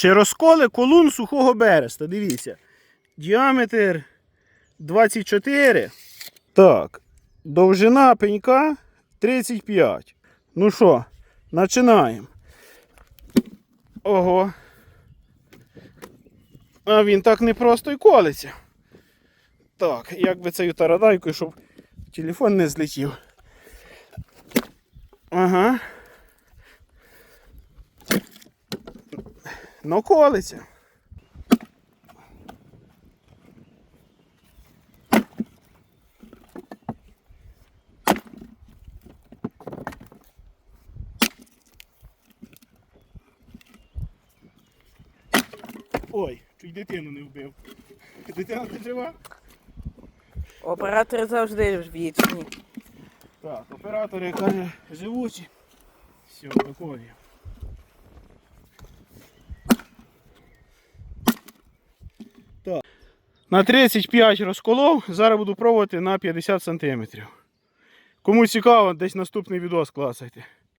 Чи розколи колун сухого береста. Дивіться. Діаметр 24. Так. Довжина пенька 35. Ну що, починаємо. Ого. А він так не просто й колиться. Так, як би цією тарадайкою, щоб телефон не злетів. Ага. Ну, колиться. Ой, чуть дитину не вбив. Дитина ти жива? Оператори завжди вічні. Так, оператори каже, живучі. Все, виконуємо. Так. На 35 розколов, зараз буду пробувати на 50 см. Кому цікаво, десь наступний відео класайте.